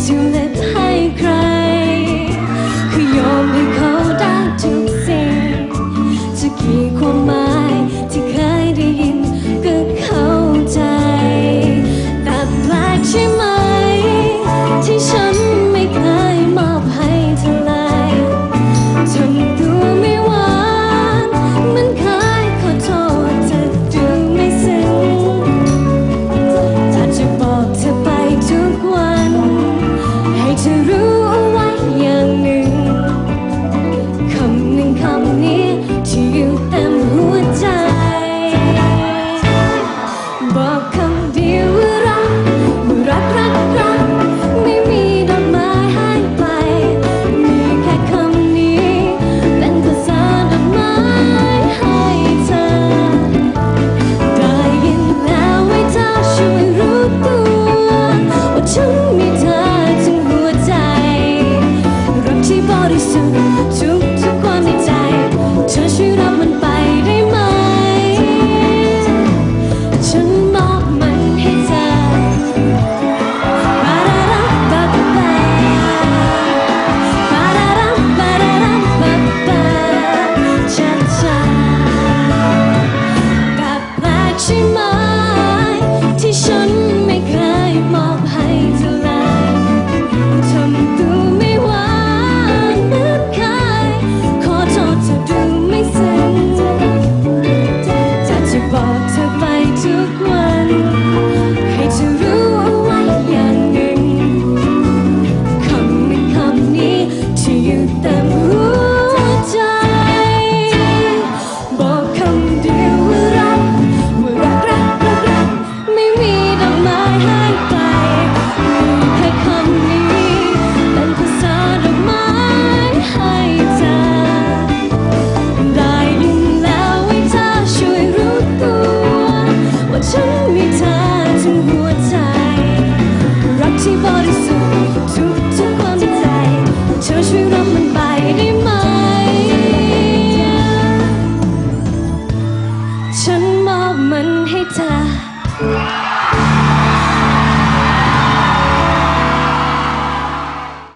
to live สุดทุกทุกความในใจ เธอช่วยรับมันไปได้ไหม ฉันมอบมันให้เธอปารารัมปะปะปะปารารัมปารารัมปะปะช้าช้าปะปะใช่ไหม